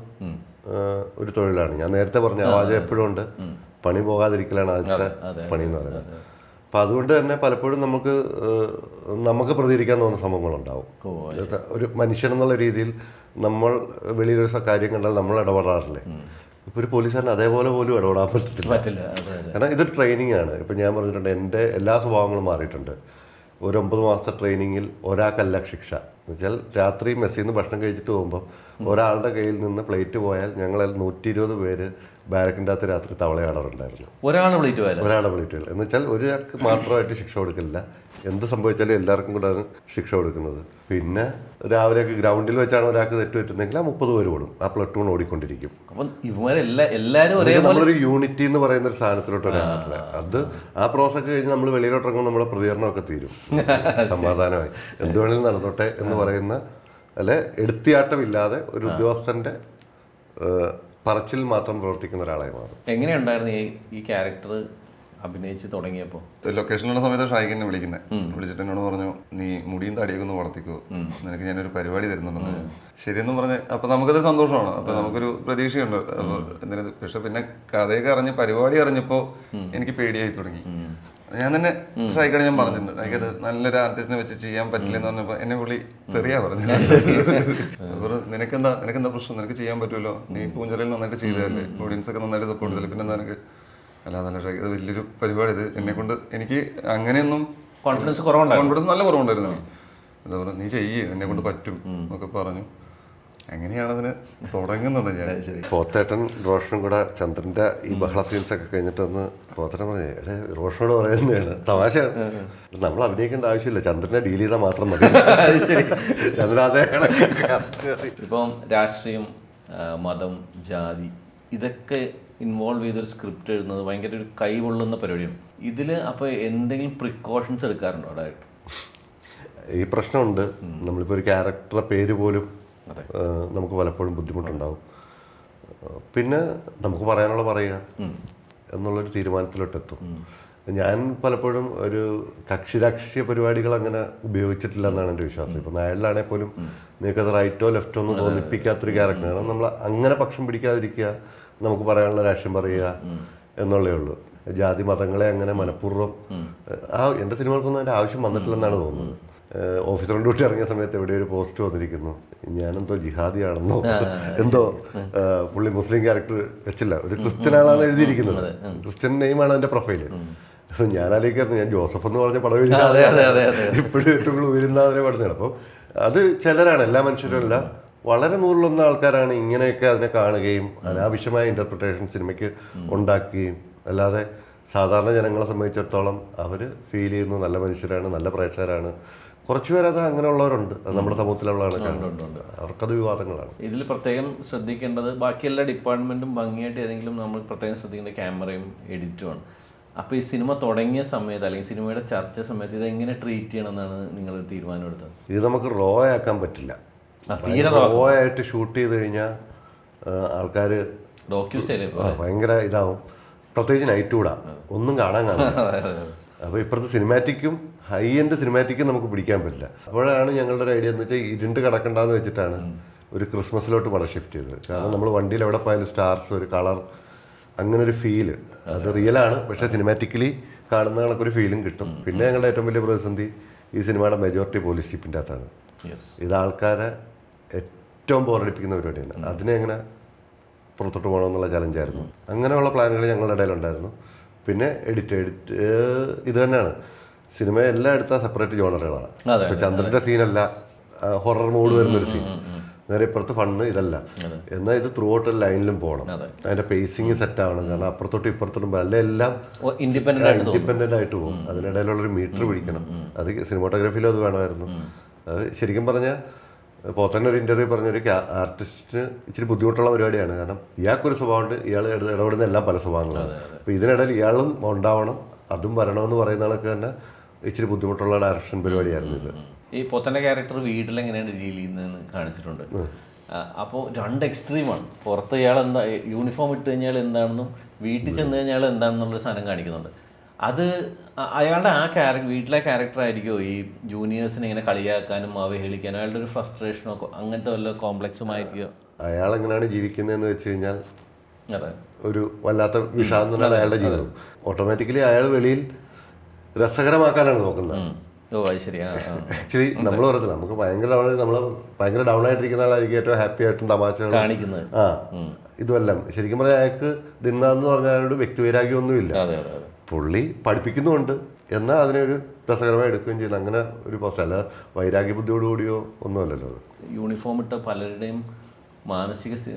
ഒരു തൊഴിലാണ്. ഞാൻ നേരത്തെ പറഞ്ഞ ആവാജം എപ്പോഴും ഉണ്ട്. പണി പോകാതിരിക്കലാണ് ആദ്യത്തെ പണി എന്ന് പറയുന്നത്. അപ്പം അതുകൊണ്ട് തന്നെ പലപ്പോഴും നമുക്ക് നമുക്ക് പ്രതികരിക്കാൻ തോന്നുന്ന സംഭവങ്ങളുണ്ടാവും. ഒരു മനുഷ്യൻ എന്നുള്ള രീതിയിൽ നമ്മൾ വെളിയിലൊരു കാര്യം കണ്ടാൽ നമ്മൾ ഇടപെടാറില്ലേ? ഇപ്പൊ ഒരു പോലീസുകാരൻ അതേപോലെ പോലും ഇടപെടാൻ പറ്റത്തില്ല. പറ്റില്ല കാരണം ഇതൊരു ട്രെയിനിങ് ആണ്. ഇപ്പം ഞാൻ പറഞ്ഞിട്ടുണ്ട് എന്റെ എല്ലാ സ്വഭാവങ്ങളും മാറിയിട്ടുണ്ട്. ഒരു ഒമ്പത് മാസത്തെ ട്രെയിനിങ്ങിൽ ഒരാൾക്കല്ല ശിക്ഷ. എന്ന് വെച്ചാൽ രാത്രി മെസ്സിൽ നിന്ന് ഭക്ഷണം കഴിച്ചിട്ട് പോകുമ്പോൾ ഒരാളുടെ കയ്യിൽ നിന്ന് പ്ലേറ്റ് പോയാൽ ഞങ്ങൾ നൂറ്റി ഇരുപത് പേര് ബാരക്കിന്റെ അകത്ത് രാത്രി തവളയാടാറുണ്ടായിരുന്നു ഒരാളെ പ്ലേറ്റ് പോയാൽ ഒരാളെ പ്ലേറ്റ് പോയാൽ എന്ന് വെച്ചാൽ ഒരാൾക്ക് മാത്രമായിട്ട് ശിക്ഷ കൊടുക്കില്ല. എന്ത് സംഭവിച്ചാലും എല്ലാവർക്കും കൂടെയാണ് ശിക്ഷ കൊടുക്കുന്നത്. പിന്നെ രാവിലെ ഗ്രൗണ്ടിൽ വെച്ചാണ് ഒരാൾക്ക് തെറ്റ് പറ്റുന്നെങ്കിൽ ആ മുപ്പത് പേര് ഓടും. ആ പ്ലട്ടൂൺ ഓടിക്കൊണ്ടിരിക്കും. അപ്പം എല്ലാവരും ഒരേ നമ്മളൊരു യൂണിറ്റി എന്ന് പറയുന്ന ഒരു സാധനത്തിലോട്ട് വരാനില്ല അത് ആ പ്രോസസ് കഴിഞ്ഞ് നമ്മൾ വെളിയിലോട്ട് ഇറങ്ങുമ്പോൾ നമ്മുടെ പ്രതികരണമൊക്കെ തീരും. സമാധാനമായി. എന്ത് വേണേലും നടന്നോട്ടെ എന്ന് പറയുന്ന അല്ലെ? എടുത്തിയാട്ടമില്ലാതെ ഒരു ഉദ്യോഗസ്ഥന്റെ പറച്ചിൽ മാത്രം പ്രവർത്തിക്കുന്ന ഒരാളായി മാറും. എങ്ങനെയുണ്ടായിരുന്നു ഈ ഈ ക്യാരക്ടർ അഭിനയിച്ച് തുടങ്ങിയപ്പോൾ ലൊക്കേഷനിലുള്ള സമയത്ത് ഷായിക്ക് എന്നെ വിളിക്കുന്നത് വിളിച്ചിട്ട് എന്നോട് പറഞ്ഞു നീ മുടിയും തടിയൊക്കെ ഒന്ന് വളർത്തിക്കോ. നിനക്ക് ഞാനൊരു പരിപാടി തരുന്നുണ്ടെന്ന് ശരിയെന്നും പറഞ്ഞ് അപ്പൊ നമുക്കത് സന്തോഷമാണ്. അപ്പൊ നമുക്കൊരു പ്രതീക്ഷയുണ്ട്. അപ്പൊ പക്ഷെ പിന്നെ കഥയൊക്കെ അറിഞ്ഞ് പരിപാടി അറിഞ്ഞപ്പോ എനിക്ക് പേടിയായി തുടങ്ങി. ഞാൻ തന്നെ ഷായിക്കാട് ഞാൻ പറഞ്ഞിട്ടുണ്ട്. എനിക്കത് നല്ലൊരു ആർട്ടിസ്റ്റിനെ വെച്ച് ചെയ്യാൻ പറ്റില്ല എന്ന് പറഞ്ഞപ്പോ എന്നെ പുള്ളി തെറിയാ പറഞ്ഞു നിനക്കെന്താ നിനക്കെന്താ പ്രശ്നം? നിനക്ക് ചെയ്യാൻ പറ്റുമല്ലോ? നീ പൂഞ്ചലിൽ നന്നായിട്ട് ചെയ്തതല്ലേ? ഓഡിയൻസ് ഒക്കെ നന്നായിട്ട് സപ്പോർട്ട് ചെയ്തല്ലേ പിന്നെ നിനക്ക്? അല്ലാതെ നല്ല ഷൈക്ക് ഇത് വലിയൊരു പരിപാടി ഇത്. എന്നെ കൊണ്ട് എനിക്ക് അങ്ങനെയൊന്നും കോൺഫിഡൻസ് കുറവുണ്ടായിരുന്നു. കോൺഫിഡൻസ് നല്ല കുറവുണ്ടായിരുന്നു. എന്താ പറയുക നീ ചെയ്യേ എന്നെ കൊണ്ട് പറ്റും എന്നൊക്കെ പറഞ്ഞു. അങ്ങനെയാണ് അതിന് തുടങ്ങുന്നത് ഞാൻ. പോത്തേട്ടൻ റോഷനും കൂടെ ചന്ദ്രന്റെ ഈ ബഹള സീൻസ് ഒക്കെ കഴിഞ്ഞിട്ട് ഒന്ന് പോത്തേട്ടൻ പറഞ്ഞു എടേ റോഷനോട് പറയുന്നതാണ്. തമാശയാണ്. നമ്മൾ അഭിനയിക്കേണ്ട ആവശ്യമില്ല. ചന്ദ്രനെ ഡീൽ ചെയ്താൽ മാത്രം മതി. ചന്ദ്രൻ ഇപ്പം രാഷ്ട്രീയം മതം ജാതി ഇതൊക്കെ ഇൻവോൾവ് ചെയ്തൊരു സ്ക്രിപ്റ്റ് എഴുതുന്നത് ഭയങ്കര ഒരു കൈ പൊള്ളുന്ന പരിപാടിയാണ്. ഇതിൽ അപ്പോൾ എന്തെങ്കിലും പ്രിക്കോഷൻസ് എടുക്കാറുണ്ടോ? അതായിട്ട് ഈ പ്രശ്നമുണ്ട്. നമ്മളിപ്പോൾ ഒരു ക്യാരക്ടറുടെ പേര് പോലും നമുക്ക് പലപ്പോഴും ബുദ്ധിമുട്ടുണ്ടാവും. പിന്നെ നമുക്ക് പറയാനുള്ള പറയുക എന്നുള്ളൊരു തീരുമാനത്തിലോട്ടെത്തും. ഞാൻ പലപ്പോഴും ഒരു കക്ഷി രാഷ്ട്രീയ പരിപാടികൾ അങ്ങനെ ഉപയോഗിച്ചിട്ടില്ല എന്നാണ് എന്റെ വിശ്വാസം. ഇപ്പം നായലിലാണെങ്കിൽ പോലും നിങ്ങൾക്കത് റൈറ്റോ ലെഫ്റ്റോ ഒന്നും തോന്നിപ്പിക്കാത്തൊരു ക്യാരക്ടറാണ് നമ്മൾ അങ്ങനെ പക്ഷം പിടിക്കാതിരിക്കുക നമുക്ക് പറയാനുള്ള രാഷ്ട്രീയം പറയുക എന്നുള്ളേ ഉള്ളൂ. ജാതി മതങ്ങളെ അങ്ങനെ മനഃപൂർവം ആ എന്റെ സിനിമകൾക്കൊന്നും അതിന്റെ ആവശ്യം വന്നിട്ടില്ലെന്നാണ് തോന്നുന്നത്. ഓഫീസർ ഡ്യൂട്ടി ഇറങ്ങിയ സമയത്ത് എവിടെ ഒരു പോസ്റ്റ് വന്നിരിക്കുന്നു. ഞാനെന്തോ ജിഹാദിയാണെന്നോ എന്തോ പുള്ളി മുസ്ലിം ക്യാരക്ടർ വെച്ചില്ല. ഒരു ക്രിസ്ത്യൻ ആളാണ് എഴുതിയിരിക്കുന്നത്. ക്രിസ്ത്യൻ നെയിമാണ് എന്റെ പ്രൊഫൈൽ. ഞാൻ ആലോചിക്കായിരുന്നു ഞാൻ ജോസഫ് എന്ന് പറഞ്ഞ പടം. ഇപ്പോഴും ഏറ്റവും കൂടുതൽ ഉയരുന്നതിനെ പടുന്നത് അപ്പം അത് ചിലരാണ് എല്ലാ മനുഷ്യരല്ല വളരെ നൂറിലൊന്ന ആൾക്കാരാണ് ഇങ്ങനെയൊക്കെ അതിനെ കാണുകയും അനാവശ്യമായ ഇന്റർപ്രിട്ടേഷൻ സിനിമയ്ക്ക് ഉണ്ടാക്കുകയും അല്ലാതെ സാധാരണ ജനങ്ങളെ സംബന്ധിച്ചിടത്തോളം അവർ ഫീൽ ചെയ്യുന്നു നല്ല മനുഷ്യരാണ് നല്ല പ്രേക്ഷകരാണ്. കുറച്ച് പേരത് അങ്ങനെയുള്ളവരുണ്ട്. നമ്മുടെ സമൂഹത്തിലുള്ളതാണ് കാണുന്നത്. അവർക്കത് വിവാദങ്ങളാണ്. ഇതിൽ പ്രത്യേകം ശ്രദ്ധിക്കേണ്ടത് ബാക്കി എല്ലാ ഡിപ്പാർട്ട്മെന്റും ഭംഗിയായിട്ട് ഏതെങ്കിലും നമ്മൾ പ്രത്യേകം ശ്രദ്ധിക്കേണ്ട ക്യാമറയും എഡിറ്റുമാണ് അപ്പോൾ ഈ സിനിമ തുടങ്ങിയ സമയത്ത് അല്ലെങ്കിൽ സിനിമയുടെ ചർച്ച സമയത്ത് ഇത് എങ്ങനെ ട്രീറ്റ് ചെയ്യണം എന്നാണ് നിങ്ങൾ തീരുമാനം എടുത്തത് ഇത് നമുക്ക് റോ ആക്കാൻ പറ്റില്ല. തീരെ റോ ആയിട്ട് ഷൂട്ട് ചെയ്ത് കഴിഞ്ഞാൽ ആൾക്കാർ ഡോക്യു സ്റ്റൈലേ ഭയങ്കര ഇതാവും. പ്രത്യേകിച്ച് നൈറ്റ് കൂടാ. ഒന്നും കാണാൻ കാണാം അപ്പോൾ ഇപ്പുറത്തെ സിനിമാറ്റിക്കും ഹൈ എൻഡ് സിനിമാറ്റിക് നമുക്ക് പിടിക്കാൻ പറ്റില്ല. അപ്പോഴാണ് ഞങ്ങളുടെ ഒരു ഐഡിയ എന്ന് വെച്ചാൽ ഇരുണ്ട് കിടക്കണ്ടെന്ന് വെച്ചിട്ടാണ് ഒരു ക്രിസ്മസിലോട്ട് പടം ഷിഫ്റ്റ് ചെയ്തത്. കാരണം നമ്മൾ വണ്ടിയിൽ എവിടെ പോയാലും സ്റ്റാർസ് ഒരു കളർ അങ്ങനെ ഒരു ഫീൽ അത് റിയലാണ് പക്ഷേ സിനിമാറ്റിക്കലി കാണുന്ന കണക്കൊരു ഫീലും കിട്ടും. പിന്നെ ഞങ്ങളുടെ ഏറ്റവും വലിയ പ്രതിസന്ധി ഈ സിനിമയുടെ മെജോറിറ്റി പോലീസ് ജീപ്പിന്റെ അകത്താണ്. ഇത് ആൾക്കാരെ ഏറ്റവും ബോറടിപ്പിക്കുന്ന പരിപാടിയാണ്. അതിനെ എങ്ങനെ പുറത്തോട്ട് പോകണമെന്നുള്ള ചലഞ്ചായിരുന്നു അങ്ങനെയുള്ള പ്ലാനുകൾ ഞങ്ങളുടെ ഇടയിലുണ്ടായിരുന്നു. പിന്നെ എഡിറ്റ് എഡിറ്റ് ഇത് തന്നെയാണ്. സിനിമ എല്ലാം എടുത്താൽ സെപ്പറേറ്റ് ജോണറുകളാണ്. ഇപ്പൊ ചന്ദ്രന്റെ സീനല്ല ഹൊറർ മൂഡ് വരുന്ന ഒരു സീൻ നേരെ ഇപ്പുറത്ത് ഫണ്ണ് ഇതല്ല. എന്നാൽ ഇത് ത്രൂ ഔട്ട് ലൈനിലും പോകണം അതെ. അതിന്റെ പേസിങ് സെറ്റ് ആവണം കാരണം അപ്പുറത്തോട്ടും ഇപ്പുറത്തോട്ടും അല്ല എല്ലാം ഇൻഡിപെൻഡന്റ് ആയിട്ട് ഇൻഡിപെൻഡന്റ് ആയിട്ട് പോകും. അതിനിടയിലുള്ളൊരു മീറ്റർ പിടിക്കണം. അത് സിനിമാട്ടോഗ്രാഫിയിലും അത് വേണമായിരുന്നു. അത് ശരിക്കും പറഞ്ഞാൽ പോത്തന്നെ ഒരു ഇന്റർവ്യൂ പറഞ്ഞൊരു ആർട്ടിസ്റ്റിന് ഇച്ചിരി ബുദ്ധിമുട്ടുള്ള പരിപാടിയാണ്. കാരണം ഇയാൾക്കൊരു സ്വഭാവമുണ്ട് ഇയാൾ ഇട- ഇടപെടുന്ന എല്ലാം പല സ്വഭാവങ്ങളാണ് അപ്പോൾ ഇതിനിടയിൽ ഇയാളും ഉണ്ടാവണം അതും വരണമെന്ന് പറയുന്ന ആളൊക്കെ തന്നെ ഇച്ചിരി ബുദ്ധിമുട്ടുള്ള ഡയറക്ഷൻ പരിപാടിയായിരുന്നു ഇത്. ഈ പൊത്തന്റെ ക്യാരക്ടർ വീട്ടിൽ എങ്ങനെയാണ് ഡീൽ ചെയ്യുന്നതെന്ന് കാണിച്ചിട്ടുണ്ട്. അപ്പോൾ രണ്ട് എക്സ്ട്രീമാണ് പുറത്ത് ഇയാൾ എന്താ യൂണിഫോം ഇട്ട് കഴിഞ്ഞാൽ എന്താണെന്നും വീട്ടിൽ ചെന്ന് കഴിഞ്ഞാൽ എന്താണെന്നുള്ളൊരു സാധനം കാണിക്കുന്നുണ്ട്. അത് അയാളുടെ ആ ക്യാരക്ടർ വീട്ടിലെ ക്യാരക്ടർ ആയിരിക്കുമോ ഈ ജൂനിയേഴ്സിനെ ഇങ്ങനെ കളിയാക്കാനും അവഹേളിക്കാനും അയാളുടെ ഒരു ഫ്രസ്ട്രേഷനോ അങ്ങനത്തെ വല്ല കോംപ്ലക്സുമായിരിക്കുമോ അയാൾ എങ്ങനെയാണ് ജീവിക്കുന്നതെന്ന് വെച്ച് കഴിഞ്ഞാൽ ഒരു വല്ലാത്ത വിഷാദം അയാളുടെ ജീവിതം. ഓട്ടോമാറ്റിക്കലി അയാൾ വെളിയിൽ രസകരമാക്കാനാണ് നോക്കുന്നത്. ഓ അത്. ആക്ച്വലി നമ്മൾ പറയുന്നത് നമുക്ക് ഭയങ്കര ഡൗൺ നമ്മൾ ഭയങ്കര ഡൗൺ ആയിട്ടിരിക്കുന്ന ആളായിരിക്കും ഏറ്റവും ഹാപ്പി ആയിട്ടും തമാശ കാണിക്കുന്നത്. ആ. ഇതുമെല്ലാം. ശരിക്കും പറഞ്ഞാൽ അയാൾക്ക് ദിന്നാന്ന് പറഞ്ഞാൽ അയാളോട് വ്യക്തിവൈരാഗ്യമൊന്നുമില്ല. പുള്ളി പഠിപ്പിക്കുന്നുമുണ്ട്. എന്നാൽ അതിനൊരു രസകരമായി എടുക്കുകയും ചെയ്യുന്നു അങ്ങനെ ഒരു പോസ്റ്റ് അല്ല വൈരാഗ്യ ബുദ്ധിയോടുകൂടിയോ ഒന്നുമല്ലല്ലോ യൂണിഫോം ഇട്ട പലരുടെയും മാനസിക സ്ഥിതി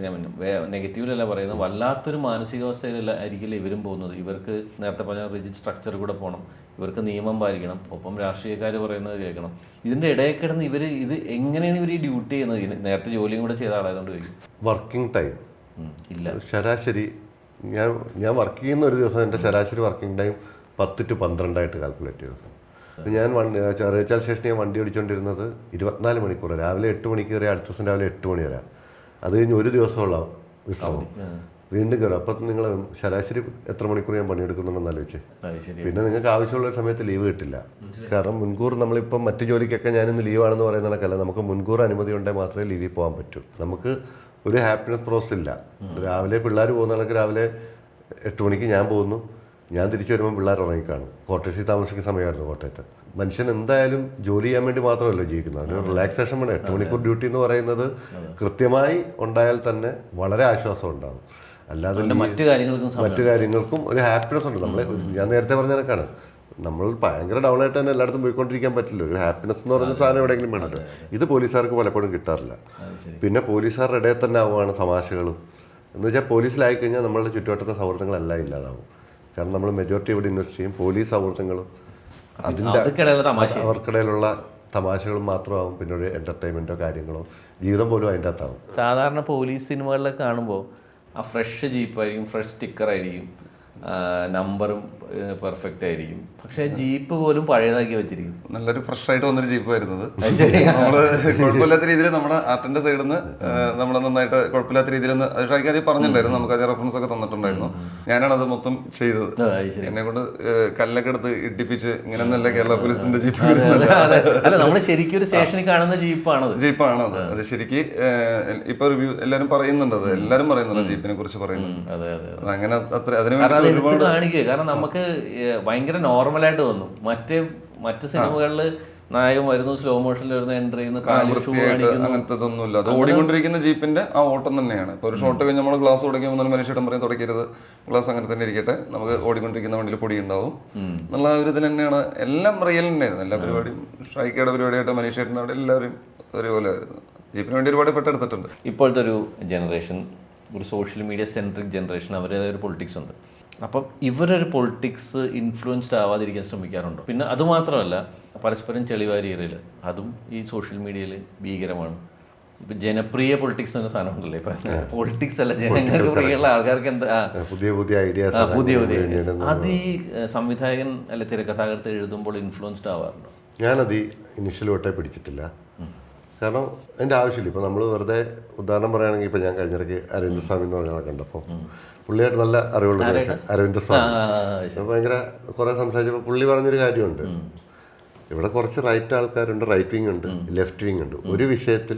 നെഗറ്റീവിലല്ല പറയുന്നത്. വല്ലാത്തൊരു മാനസികാവസ്ഥയിലല്ല ആയിരിക്കില്ല ഇവരും പോകുന്നത്. ഇവർക്ക് നേരത്തെ പറഞ്ഞ റിജിഡ് സ്ട്രക്ചർ കൂടെ പോകണം ഇവർക്ക് നിയമം പാലിക്കണം ഒപ്പം രാഷ്ട്രീയക്കാർ പറയുന്നത് കേൾക്കണം. ഇതിന്റെ ഇടയിൽ കിടന്ന് ഇവർ ഇത് എങ്ങനെയാണ് ഇവർ ഈ ഡ്യൂട്ടി ചെയ്യുന്നത്? നേരത്തെ ജോലിയും കൂടെ ചെയ്ത ആളായതുകൊണ്ട് ചോദിക്കും. Working time. ഇല്ല. ശരാശരി ഞാൻ ഞാൻ വർക്ക് ചെയ്യുന്ന ഒരു ദിവസം എന്റെ ശരാശരി വർക്കിംഗ് ടൈം പത്ത് ടു പന്ത്രണ്ടായിട്ട് കാൽക്കുലേറ്റ് ചെയ്തു. ഞാൻ വണ്ടി ചെറിയച്ചാൽ ശേഷം ഞാൻ വണ്ടി ഓടിച്ചുകൊണ്ടിരുന്നത് ഇരുപത്തിനാല് മണിക്കൂർ രാവിലെ എട്ട് മണിക്ക് വരെ അടുത്ത ദിവസം രാവിലെ എട്ട് മണി വരെ. അത് കഴിഞ്ഞ് ഒരു ദിവസമുള്ള വിശ്രമം. വീണ്ടും കയറും അപ്പം നിങ്ങൾ ശരാശരി എത്ര മണിക്കൂർ ഞാൻ പണിയെടുക്കുന്നുണ്ടെന്ന് ആലോചിച്ച്. പിന്നെ നിങ്ങൾക്ക് ആവശ്യമുള്ള സമയത്ത് ലീവ് കിട്ടില്ല. കാരണം മുൻകൂർ നമ്മളിപ്പം മറ്റു ജോലിക്കൊക്കെ ഞാനിന്ന് ലീവാണെന്ന് പറയുന്ന കണക്കല്ല നമുക്ക് മുൻകൂർ അനുമതി ഉണ്ടെങ്കിൽ മാത്രമേ ലീവിൽ പോകാൻ പറ്റൂ. നമുക്ക് ഒരു ഹാപ്പിനെസ് പ്രോസസ് ഇല്ല. രാവിലെ പിള്ളേർ പോകുന്ന കണക്ക് രാവിലെ എട്ട് മണിക്ക് ഞാൻ പോകുന്നു. ഞാൻ തിരിച്ചു വരുമ്പോൾ പിള്ളേർ ഉറങ്ങിക്കാണും കോട്ടയത്തിൽ താമസിക്കുന്ന സമയമായിരുന്നു കോട്ടയത്ത് മനുഷ്യൻ എന്തായാലും ജോലി ചെയ്യാൻ വേണ്ടി മാത്രമല്ല ജീവിക്കുന്നത്. അതിന് റിലാക്സേഷൻ വേണം. എട്ട് മണിക്കൂർ ഡ്യൂട്ടി എന്ന് പറയുന്നത് കൃത്യമായി ഉണ്ടായാൽ തന്നെ വളരെ ആശ്വാസം ഉണ്ടാകും അല്ലാതെ മറ്റു കാര്യങ്ങൾക്കും മറ്റു കാര്യങ്ങൾക്കും ഒരു ഹാപ്പിനെസ് ഉണ്ട്. നമ്മളെ ഞാൻ നേരത്തെ പറഞ്ഞ കണക്കാണ്. നമ്മൾ ഭയങ്കര ഡൗൺ ആയിട്ട് തന്നെ എല്ലായിടത്തും പോയിക്കൊണ്ടിരിക്കാൻ പറ്റില്ല. ഒരു ഹാപ്പിനെസ് എന്ന് പറയുന്ന സാധനം എവിടെയെങ്കിലും വേണമല്ലോ. ഇത് പോലീസുകാർക്ക് പലപ്പോഴും കിട്ടാറില്ല. പിന്നെ പോലീസുകാരുടെ ഇടയിൽ തന്നെ ആവുകയാണ് തമാശകളും. എന്ന് വെച്ചാൽ പോലീസിലായി കഴിഞ്ഞാൽ നമ്മളുടെ ചുറ്റുവട്ടത്തെ സൗഹൃദങ്ങളെല്ലാം ഇല്ലാതാവും. കാരണം നമ്മൾ മെജോറിറ്റി ഇവിടെ ഇൻവെസ്റ്റ് ചെയ്യും. പോലീസ് സൗഹൃദങ്ങളും അതിന്റെ അവർക്കിടയിലുള്ള തമാശകളും മാത്രമാവും. പിന്നെ ഒരു എന്റർടൈൻമെന്റോ കാര്യങ്ങളോ ജീവിതം പോലും അതിന്റെ അകത്താവും. സാധാരണ പോലീസ് സിനിമകളിലൊക്കെ കാണുമ്പോൾ ആ ഫ്രഷ് ജീപ്പായിരിക്കും ഫ്രഷ് സ്റ്റിക്കർ ആയിരിക്കും. നമ്പറും പെർഫെക്റ്റ് ആയിരിക്കും. പക്ഷെ ജീപ്പ് പോലും പഴയതാക്കി വെച്ചിരിക്കും. നല്ലൊരു ഫ്രഷ് ആയിട്ട് വന്നൊരു ജീപ്പ് വരുന്നത്. നമ്മൾ കുഴപ്പമില്ലാത്ത രീതിയിൽ നമ്മുടെ ആർട്ടിന്റെ സൈഡിൽ നിന്ന് നമ്മൾ നന്നായിട്ട് കുഴപ്പമില്ലാത്ത രീതിയിൽ ഒന്ന് ഷായിക്ക് ആദ്യം പറഞ്ഞിട്ടുണ്ടായിരുന്നു. നമുക്ക് അതിന് റെഫറൻസ് ഒക്കെ തന്നിട്ടുണ്ടായിരുന്നു. ഞാനാണ് അത് മൊത്തം ചെയ്തത്. എന്നെ കൊണ്ട് കല്ലൊക്കെ എടുത്ത് ഇടിപ്പിച്ച് നല്ല കേരള പോലീസിന്റെ ജീപ്പ് നമ്മൾ ശരിക്കും ഒരു സ്റ്റേഷനിൽ കാണുന്ന ജീപ്പാണ് ജീപ്പാണ് അത് അത് ശരിക്ക് ഇപ്പൊ റിവ്യൂ എല്ലാരും പറയുന്നുണ്ട് അത്. എല്ലാരും പറയുന്നുണ്ട് ജീപ്പിനെ കുറിച്ച് പറയുന്നുണ്ട്. അങ്ങനെ അത്ര അതിന് വേണ്ടി എടുത്ത് കാണിക്കുക കാരണം നമുക്ക് ഭയങ്കര നോർമൽ ആയിട്ട് തോന്നും. മറ്റേ മറ്റ് സിനിമകളിൽ നായകൻ വരുന്നു സ്ലോ മോഷനിൽ വരുന്ന എൻട്രി ചെയ്യുന്നു കാണിക്കുന്നു. അത് ഓടിക്കൊണ്ടിരിക്കുന്ന ജീപ്പിന്റെ ആ ഓട്ടം തന്നെയാണ്. ഇപ്പൊ ഒരു ഷോട്ട് കഴിഞ്ഞ് നമ്മൾ ഗ്ലാസ് തുടയ്ക്കുമ്പോൾ മനുഷ്യട്ടം പറയും തുടക്കരുത് ഗ്ലാസ് അങ്ങനെ തന്നെ ഇരിക്കട്ടെ. നമുക്ക് ഓടിക്കൊണ്ടിരിക്കുന്ന വണ്ടിയിൽ പൊടി ഉണ്ടാവും എന്നുള്ള ഒരു ഇതിൽ തന്നെയാണ്. എല്ലാം റിയൽ തന്നെയായിരുന്നു. എല്ലാ പരിപാടിയും ഷൈക്കയുടെ പരിപാടിയായിട്ട് മനീഷേട്ടന്റെ അവിടെ എല്ലാവരും ഒരുപോലെ ആയിരുന്നു. ജീപ്പിന് വേണ്ടി ഒരുപാട് പെട്ടെടുത്തിട്ടുണ്ട് ഇപ്പോഴത്തെ ഒരു ജനറേഷൻ ഒരു സോഷ്യൽ മീഡിയ സെൻട്രിക് ജനറേഷൻ അവരുടേതായ ഒരു പൊളിറ്റിക്സ് ഉണ്ട്. അപ്പം ഇവരൊരു പൊളിറ്റിക്സ് ഇൻഫ്ലുവൻസ്ഡ് ആവാതിരിക്കാൻ ശ്രമിക്കാറുണ്ട്. പിന്നെ അതുമാത്രമല്ല പരസ്പരം ചെളിവാരിയറിൽ അതും ഈ സോഷ്യൽ മീഡിയയിൽ ഭീകരമാണ്. ഇപ്പം ജനപ്രിയ പൊളിറ്റിക്സ് എന്ന സാധനം ഉണ്ടല്ലോ ഇപ്പം പൊളിറ്റിക്സ് അല്ല ജനങ്ങൾക്ക് പ്രിയമുള്ള ആൾക്കാർക്ക് എന്താ പുതിയ പുതിയ ഐഡിയാസ് പുതിയ പുതിയ. അത് ഈ സംവിധായകൻ അല്ലെ തിരക്കഥാകൃത്ത് എഴുതുമ്പോൾ ഇൻഫ്ലുവൻസ്ഡ് ആവാറുണ്ടോ? ഞാനത് ഇനിഷ്യൽ തൊട്ടേ പിടിച്ചിട്ടില്ല. കാരണം അതിന്റെ ആവശ്യമില്ല. ഇപ്പോൾ നമ്മൾ വെറുതെ ഉദാഹരണം പറയുകയാണെങ്കിൽ ഇപ്പോൾ ഞാൻ കഴിഞ്ഞിടയ്ക്ക് അരവിന്ദ് സ്വാമി എന്ന് പറഞ്ഞ ആളെ കണ്ടപ്പോൾ പുള്ളിയായിട്ട് നല്ല അറിവുള്ള അരവിന്ദ സ്വാമി ഭയങ്കര കുറെ സംസാരിച്ചപ്പോൾ പുള്ളി പറഞ്ഞൊരു കാര്യമുണ്ട്. ഇവിടെ കുറച്ച് റൈറ്റ് ആൾക്കാരുണ്ട് റൈറ്റ് വിങ് ഉണ്ട് ലെഫ്റ്റ് വിങ് ഉണ്ട്. ഒരു വിഷയത്തിൽ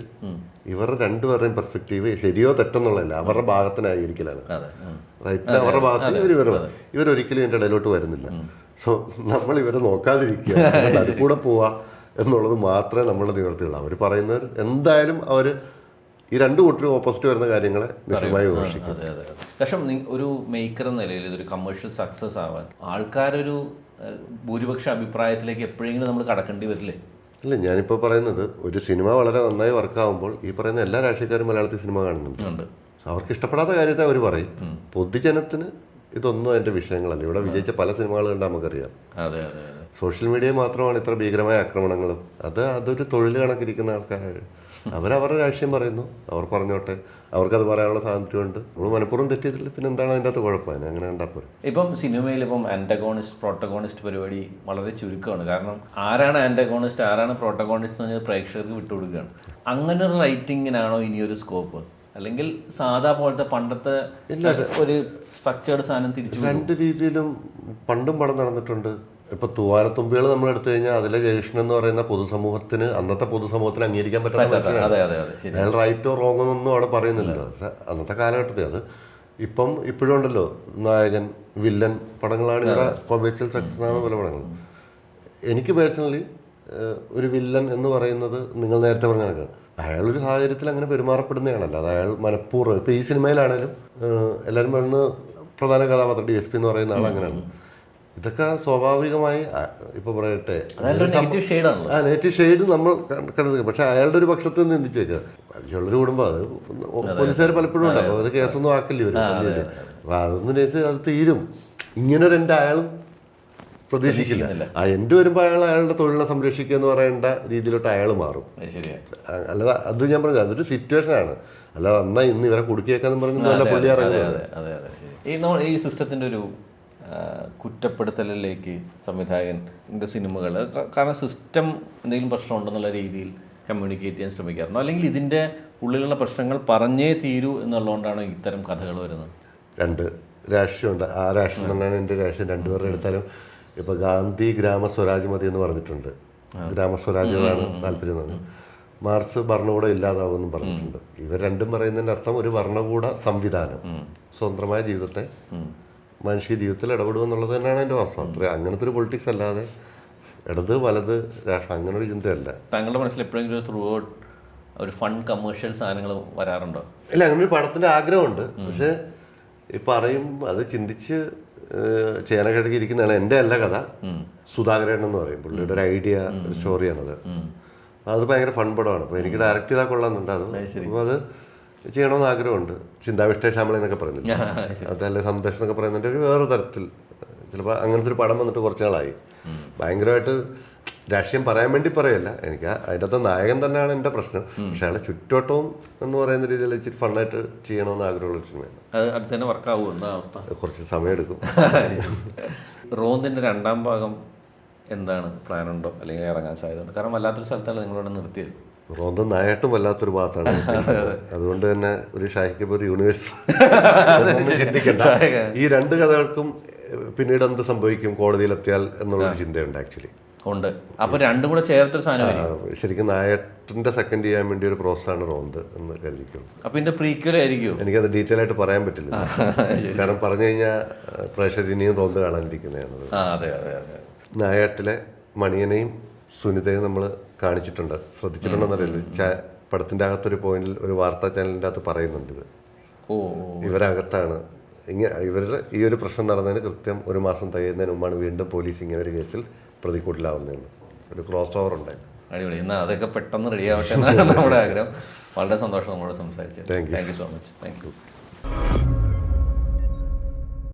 ഇവരുടെ രണ്ടുപേരുടെയും പെർസ്പെക്റ്റീവ് ശരിയോ തെറ്റെന്നുള്ളതല്ല അവരുടെ ഭാഗത്തിനായിരിക്കലാണ്. ഉം. അവരുടെ ഭാഗത്തിന് ഇവർ വരും ഇവരൊരിക്കലും ഇതിന്റെ ഇടയിലോട്ട് വരുന്നില്ല. സോ നമ്മൾ ഇവരെ നോക്കാതിരിക്കുക അതിൽ കൂടെ പോവുക എന്നുള്ളത് മാത്രമേ നമ്മുടെ നിവർത്തിയുള്ളൂ. അവർ പറയുന്നവർ എന്തായാലും അവർ ഈ രണ്ട് കൂട്ടരും ഓപ്പോസിറ്റ് വരുന്ന കാര്യങ്ങളെ നിശ്ചയമായി വിമർശിക്കും അതെ അതെ. പക്ഷെ ഒരു മേക്കർ എന്ന നിലയിൽ ഇതൊരു കമേഴ്ഷ്യൽ സക്സസ് ആവാൻ ആൾക്കാരൊരു ഭൂരിപക്ഷ അഭിപ്രായത്തിലേക്ക് എപ്പോഴെങ്കിലും നമ്മൾ കടക്കേണ്ടി വരില്ലേ? ഇല്ല ഞാനിപ്പോൾ പറയുന്നത് ഒരു സിനിമ വളരെ നന്നായി വർക്കാവുമ്പോൾ ഈ പറയുന്ന എല്ലാ രാഷ്ട്രീയക്കാരും മലയാളത്തിൽ സിനിമ കാണുന്നുണ്ട്. അവർക്ക് ഇഷ്ടപ്പെടാത്ത കാര്യത്തെ അവർ പറയും. പൊതുജനത്തിന് ഇതൊന്നും അതിന്റെ വിഷയങ്ങളല്ല. ഇവിടെ വിജയിച്ച പല സിനിമകൾ കണ്ട നമുക്കറിയാം. സോഷ്യൽ മീഡിയ മാത്രമാണ് ഇത്ര ഭീകരമായ ആക്രമണങ്ങളും. അത് അതൊരു തൊഴിൽ കണക്കിരിക്കുന്ന ആൾക്കാരാണ്. അവരവരുടെ രാഷ്ട്രീയം പറയുന്നു. അവർ പറഞ്ഞോട്ടെ. അവർക്കത് പറയാനുള്ള സ്വാതന്ത്ര്യമുണ്ട്. നമ്മൾ മനഃപൂർവം തെറ്റിയതിൽ പിന്നെ എന്താണ് അതിന്റെ അകത്ത് കുഴപ്പം? അങ്ങനെ കണ്ടാൽ പോരെ. ഇപ്പം സിനിമയിൽ ഇപ്പം ആന്റഗോണിസ്റ്റ് പ്രോട്ടഗോണിസ്റ്റ് പരിപാടി വളരെ ചുരുക്കമാണ്. കാരണം ആരാണ് ആന്റഗോണിസ്റ്റ് ആരാണ് പ്രോട്ടഗോണിസ്റ്റ് എന്ന് പറഞ്ഞാൽ പ്രേക്ഷകർക്ക് വിട്ടുകൊടുക്കുകയാണ് അങ്ങനെ ഒരു റൈറ്റിങ്ങിനാണോ ഇനിയൊരു സ്കോപ്പ് അല്ലെങ്കിൽ സാധാ പോലത്തെ പണ്ടത്തെ ഒരു സ്ട്രക്ചേർഡ് സാധനം തിരിച്ചു രണ്ട് രീതിയിലും പണ്ടും പടം നടന്നിട്ടുണ്ട്. ഇപ്പൊ തൂവാനത്തുമ്പികൾ നമ്മൾ എടുത്തു കഴിഞ്ഞാൽ അതിലെ ജയകൃഷ്ണൻ എന്ന് പറയുന്ന പൊതുസമൂഹത്തിന് അന്നത്തെ പൊതുസമൂഹത്തിന് അംഗീകരിക്കാൻ പറ്റാത്ത അയാൾ റൈറ്റോ റോങ്ങോ ഒന്നും അവിടെ പറയുന്നില്ലല്ലോ. അന്നത്തെ കാലഘട്ടത്തിൽ അത് ഇപ്പം ഇപ്പോഴും ഉണ്ടല്ലോ നായകൻ വില്ലൻ പടങ്ങളാണ് ഇവിടെ കൊമേഴ്ഷ്യൽ സക്സസ് ആണ് പല പടങ്ങൾ എനിക്ക് പേഴ്സണലി ഒരു വില്ലൻ എന്ന് പറയുന്നത് നിങ്ങൾ നേരത്തെ പറഞ്ഞ അയാൾ ഒരു സാഹചര്യത്തിൽ അങ്ങനെ പെരുമാറപ്പെടുന്നതാണല്ലോ അത് അയാൾ മനഃപൂർവം ഇപ്പം ഈ സിനിമയിലാണേലും എല്ലാവരും പറയുന്നത് പ്രധാന കഥാപാത്രം ഡി എസ് പി എന്ന് പറയുന്ന ആൾ അങ്ങനെയാണ് ഇതൊക്കെ സ്വാഭാവികമായി ഇപ്പൊ പറയട്ടെ. ആ നെഗറ്റീവ് ഷെയ്ഡ് നമ്മൾ കണ്ടത് പക്ഷെ അയാളുടെ ഒരു പക്ഷത്ത് വെക്കുക പരിചയമുള്ളൊരു കുടുംബം അത് പോലീസുകാർ പലപ്പോഴും ഉണ്ടാവും അത് കേസൊന്നും ആക്കില്ല ഒരു അപ്പൊ അതൊന്നും അത് തീരും. ഇങ്ങനെ ഒരു എന്റെ അയാളും പ്രതീക്ഷിക്കില്ല ആ എന്റെ വരുമ്പോൾ അയാൾ അയാളുടെ തൊഴിലിനെ സംരക്ഷിക്കുക എന്ന് പറയേണ്ട രീതിയിലോട്ട് അയാൾ മാറും. അല്ല അല്ലാതെ അത് ഞാൻ പറഞ്ഞു അതൊരു സിറ്റുവേഷനാണ് അല്ലാതെ അന്നാ ഇന്ന് ഇവരെ കുടുക്കിയേക്കാന്ന് പറഞ്ഞു നല്ല പുള്ളി ഇറങ്ങുന്നത്. ഈ സിസ്റ്റത്തിന്റെ സിസ്റ്റത്തിന്റെ ഒരു കുറ്റപ്പെടുത്തലിലേക്ക് സംവിധായകന്റെ സിനിമകൾ കാരണം സിസ്റ്റം എന്തെങ്കിലും പ്രശ്നമുണ്ടെന്നുള്ള രീതിയിൽ കമ്മ്യൂണിക്കേറ്റ് ചെയ്യാൻ ശ്രമിക്കാറുണ്ടോ. അല്ലെങ്കിൽ ഇതിന്റെ ഉള്ളിലുള്ള പ്രശ്നങ്ങൾ പറഞ്ഞേ തീരൂ എന്നുള്ളതുകൊണ്ടാണ് ഇത്തരം കഥകൾ വരുന്നത്. രണ്ട് രാഷ്ട്രീയമുണ്ട്. ആ രാഷ്ട്രീയം തന്നെയാണ് എന്റെ രാഷ്ട്രീയം. രണ്ടുപേരുടെ എടുത്താലും ഇപ്പോൾ ഗാന്ധി ഗ്രാമ സ്വരാജ് മതി എന്ന് പറഞ്ഞിട്ടുണ്ട്. ഗ്രാമ സ്വരാജ്യമാണ് താല്പര്യം എന്ന് പറഞ്ഞു മാർസ് ഭരണകൂടം ഇല്ലാതാവുമെന്നും പറഞ്ഞിട്ടുണ്ട്. ഇവർ രണ്ടും പറയുന്നതിന്റെ അർത്ഥം ഒരു ഭരണകൂട സംവിധാനം. സ്വതന്ത്രമായ ജീവിതത്തെ മനുഷ്യ ജീവിതത്തിൽ ഇടപെടുമെന്നുള്ളത് തന്നെയാണ് എന്റെ വാസ്തവം. അത്ര അങ്ങനത്തെ ഒരു പൊളിറ്റിക്സ് അല്ലാതെ ഇടത് വലത് രാഷ്ട്രം അങ്ങനെ ഒരു ചിന്തയല്ല. താങ്കളുടെ മനസ്സിൽ എപ്പോഴെങ്കിലും ഒരു ത്രൂ ഔട്ട് ഒരു ഫൺ കമേഴ്ഷ്യൽ സാധനങ്ങൾ വരാറുണ്ടോ? ഇല്ല അങ്ങനെ ഒരു പടത്തിന്റെ ആഗ്രഹമുണ്ട്. പക്ഷേ ഈ പറയും അത് ചിന്തിച്ച് ചെയ്യാനൊക്കെ ഇരിക്കുന്നതാണ് എന്റെ അല്ല കഥ. സുധാകരൻ എന്ന് പറയും പുള്ളിയുടെ ഒരു ഐഡിയ ഒരു സ്റ്റോറിയാണത് അത് ഭയങ്കര ഫൺ പടമാണ്. അപ്പോൾ എനിക്ക് ഡയറക്റ്റ് ചെയ്താൽ കൊള്ളാമെന്നുണ്ട്. അത് അപ്പോൾ അത് ചെയ്യണമെന്ന് ആഗ്രഹമുണ്ട്. ചിന്താവിഷ്ട ശ്യാമള എന്നൊക്കെ പറയുന്നില്ല അതല്ല സംരക്ഷണം എന്നൊക്കെ പറയുന്നതിന്റെ ഒരു വേറെ തരത്തിൽ ചിലപ്പോൾ അങ്ങനത്തെ ഒരു പടം വന്നിട്ട് കുറച്ച് നാളായി. ഭയങ്കരമായിട്ട് രാഷ്ട്രീയം പറയാൻ വേണ്ടി പറയല്ല. എനിക്ക് അതിന്റെ അതിനകത്ത് നായകൻ തന്നെയാണ് എന്റെ പ്രശ്നം. പക്ഷെ അയാളെ ചുറ്റോട്ടവും എന്ന് പറയുന്ന രീതിയിൽ ഇച്ചിരി ഫണ്ണായിട്ട് ചെയ്യണമെന്ന് ആഗ്രഹമുള്ള സിനിമയാണ്. കുറച്ച് സമയമെടുക്കും. റോന്തിന്റെ രണ്ടാം ഭാഗം എന്താണ്? പ്ലാനുണ്ടോ? അല്ലെങ്കിൽ ഇറങ്ങാൻ സാധ്യതയുണ്ട്? കാരണം വല്ലാത്തൊരു സ്ഥലത്താണ് നിങ്ങളോട് നിർത്തിയത്. റോന്തും നായാട്ടും വല്ലാത്തൊരു ഭാഗത്താണ് അതുകൊണ്ട് തന്നെ ഒരു ഷാഹിക്ക് ഒരു യൂണിവേഴ്സ് ചിന്തിക്കണ്ട. ഈ രണ്ട് കഥകൾക്കും പിന്നീട് എന്ത് സംഭവിക്കും കോടതിയിലെത്തിയാൽ എന്നുള്ളൊരു ചിന്തയുണ്ട് ആക്ച്വലി ഉണ്ട്. അപ്പൊ രണ്ടും കൂടെ ചേർത്തൊരു സാധനം ശരിക്കും നായട്ടിന്റെ സെക്കൻഡ് ചെയ്യാൻ വേണ്ടി ഒരു പ്രോസസ് ആണ് റോന്ത് എന്ന് കരുതിക്കും അപ്പൊ ഇതിന്റെ പ്രീക്വൽ ആയിരിക്കുമോ അത് ഡീറ്റെയിൽ ആയിട്ട് പറയാൻ പറ്റില്ല. കാരണം പറഞ്ഞു കഴിഞ്ഞാൽ പ്രേക്ഷകർ ഇനിയും റോന്ത് കാണാനിരിക്കുന്നതാണ് നായാട്ടിലെ മണിയനെയും സുനിതയും നമ്മൾ കാണിച്ചിട്ടുണ്ട്. ശ്രദ്ധിച്ചിട്ടുണ്ടെന്നറിയില്ല. ചാ- പടത്തിന്റെ അകത്തൊരു പോയിന്റിൽ ഒരു വാർത്താ ചാനലിന്റെ അകത്ത് പറയുന്നുണ്ട് ഇത്. ഇവരകത്താണ്. ഇങ്ങനെ ഇവരുടെ ഈ ഒരു പ്രശ്നം നടന്നതിന് കൃത്യം ഒരു മാസം തികയുന്നതിന് മുമ്പാണ് വീണ്ടും പോലീസ് ഇങ്ങനെ ഒരു കേസിൽ പ്രതികൂട്ടിലാവുന്നതെന്ന് ഒരു ക്രോസ് ഓവർ ഉണ്ടായി അടിപൊളി. എന്നാൽ അതൊക്കെ പെട്ടെന്ന് റെഡി ആവട്ടെ എന്നാണ് നമ്മുടെ ആഗ്രഹം. വളരെ സന്തോഷം നമ്മളോട് സംസാരിച്ചത് Thank thank you so much thank you